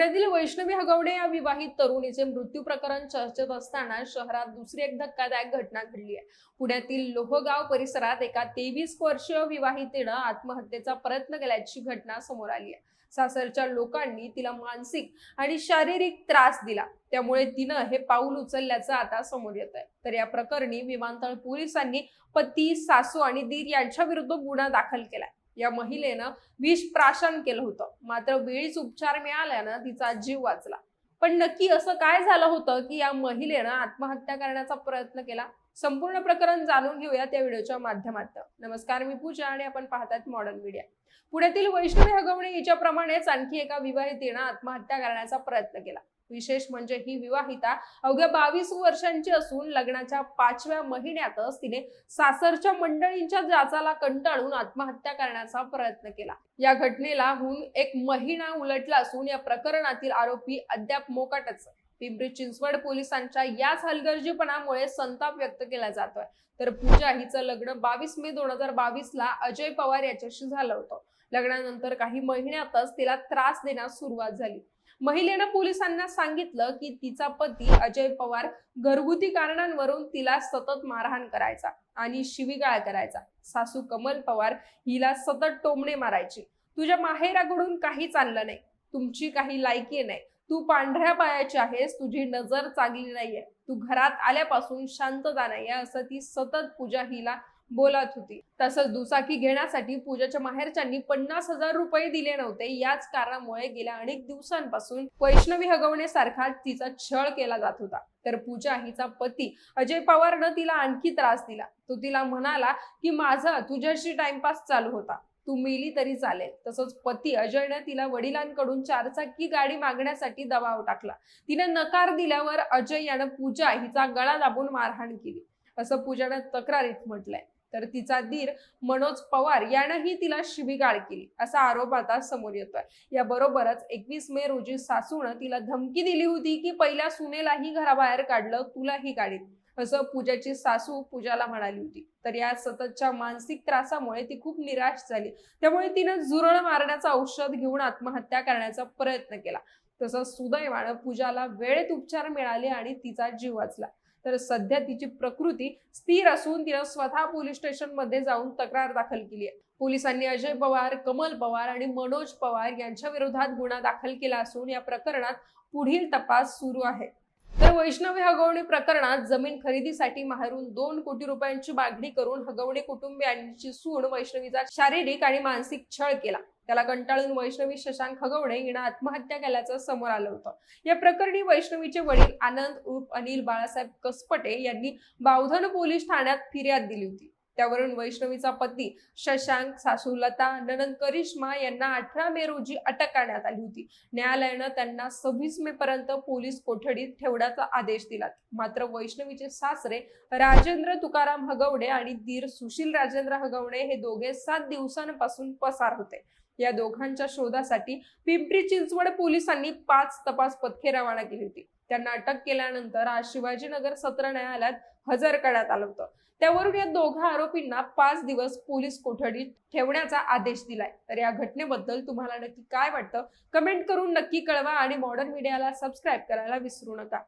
पुण्यातील वैष्णवी हगवडे या विवाहित तरुणीचे मृत्यू प्रकरण चर्चेत असताना शहरात दुसरी एक धक्कादायक घटना घडली आहे. पुण्यातील लोहगाव परिसरात एका तेवीस वर्षीय विवाहितेनं आत्महत्येचा प्रयत्न केल्याची घटना समोर आली आहे. सासरच्या लोकांनी तिला मानसिक आणि शारीरिक त्रास दिला. त्यामुळे तिनं हे पाऊल उचलल्याचं आता समोर येत आहे. तर या प्रकरणी विमानतळ पोलिसांनी पती सासू आणि दीर यांच्या विरुद्ध गुन्हा दाखल केलाय. या महिलेनं विष प्राशन केलं होतं. मात्र वेळीच उपचार मिळाल्यानं तिचा जीव वाचला. पण नक्की असं काय झालं होतं की या महिलेनं आत्महत्या करण्याचा प्रयत्न केला? संपूर्ण प्रकरण जाणून घेऊया त्या व्हिडिओच्या माध्यमातून. नमस्कार मी पूजा आणि आपण पाहतात मॉडर्न मीडिया पुण्यातील वैष्णवी हगवणे हिच्याप्रमाणेच आणखी एका विवाहितेनं आत्महत्या करण्याचा प्रयत्न केला. विशेष म्हणजे ही विवाहिता अवघ्या बावीस वर्षांची असून लग्नाच्या पाचव्या महिन्यातच तिने सासरच्या मंडळींच्या जाचाला कंटाळून आत्महत्या करण्याचा प्रयत्न केला. या घटनेला हून एक महिना उलटला असून या प्रकरणातील आरोपी अद्याप मोकाटच पिंपरी चिंचवड पोलिसांच्या याच हलगर्जीपणामुळे संताप व्यक्त केला जातोय. तर पूजा हिचं लग्न बावीस मे दोन हजार बावीस ला अजय पवार याच्याशी झालं होतं. लग्नानंतर काही महिन्यातच तिला त्रास देण्यास सुरुवात झाली. महिलेनं पोलिसांना सांगितलं की तिचा पती अजय पवार घरगुती कारणांवरून तिला सतत मारहाण करायचा आणि शिवीगाळ करायचा. सासू कमल पवार हिला सतत टोमणे मारायची. तुझ्या माहेराकडून काही चाललं नाही. तुमची काही लायकी नाही. तू पांढऱ्या पायाची आहेस. तुझी नजर चांगली नाहीये. तू घरात आल्यापासून शांतता नाहीये. असं ती सतत पूजा हिला बोलत होती. तसंच दुचाकी घेण्यासाठी पूजाच्या माहेरच्यांनी पन्नास हजार रुपये दिले नव्हते. याच कारणामुळे गेल्या अनेक दिवसांपासून वैष्णवी हगवण्यासारखा तिचा छळ केला जात होता. तर पूजा हिचा पती अजय पवारनं तिला आणखी त्रास दिला. तो तिला म्हणाला की माझा तुझ्याशी टाइमपास चालू होता. तू मेली तरी चालेल. तसंच पती अजयनं तिला वडिलांकडून चारचाकी गाडी मागण्यासाठी दबाव टाकला. तिने नकार दिल्यावर अजय यानं पूजा हिचा गळा दाबून मारहाण केली. असं पूजानं तक्रारीत म्हटलंय. तर तिचा दीर मनोज पवार यानंही तिला शिबिगाळ केली. असा आरोप आता समोर येतोय. या बरोबरच एकवीस मे रोजी सासूनं तिला धमकी दिली होती की पहिल्या सुनेलाही घराबाहेर काढलं तुलाही काढीन. असं पूजाची सासू पूजाला म्हणाली होती. तर या सततच्या मानसिक त्रासामुळे ती खूप निराश झाली. त्यामुळे तिनं झुरळ मारण्याचं औषध घेऊन आत्महत्या करण्याचा प्रयत्न केला. तसंच सुदैवानं पूजाला वेळेत उपचार मिळाले आणि तिचा जीव वाचला. तर सध्या तिची प्रकृती स्थिर असून तिनं स्वतः पोलीस स्टेशनमध्ये जाऊन तक्रार दाखल केली आहे. पोलिसांनी अजय पवार कमल पवार आणि मनोज पवार यांच्या विरोधात गुन्हा दाखल केला असून या प्रकरणात पुढील तपास सुरू आहे. तर वैष्णवी हगवणी प्रकरणात जमीन खरेदीसाठी माहेरून दोन कोटी रुपयांची मागणी करून हगवणे कुटुंबियांची सून वैष्णवीचा शारीरिक आणि मानसिक छळ केला. त्याला कंटाळून वैष्णवी शशांक खगवणे हिनं आत्महत्या केल्याचं समोर आलं होतं. या प्रकरणी वैष्णवीचे वडील आनंद उर्फ अनिल बाळासाहेब कसपटे यांनी बावधन पोलीस ठाण्यात फिर्याद दिली होती. त्यावरून वैष्णवीचा पती शशांक सासूलता ननंद करिश्मा यांना अठरा मे रोजी अटक करण्यात आली होती. न्यायालयानं त्यांना सव्वीस मे पर्यंत पोलीस कोठडीत ठेवण्याचा आदेश दिला. मात्र वैष्णवीचे सासरे राजेंद्र तुकाराम हगवडे आणि दीर सुशील राजेंद्र हगवडे हे दोघे सात दिवसांपासून पसार होते. या दोघांच्या शोधासाठी पिंपरी चिंचवड पोलिसांनी पाच तपास पथके रवाना केली होती. त्यांना अटक केल्यानंतर आज शिवाजीनगर सत्र न्यायालयात हजर करण्यात आलं होतं. त्यावरून या दोघा आरोपींना पाच दिवस पोलीस कोठडीत ठेवण्याचा आदेश दिलाय. तर या घटनेबद्दल तुम्हाला नक्की काय वाटतं? कमेंट करून नक्की कळवा आणि मॉडर्न मीडियाला सबस्क्राईब करायला विसरू नका.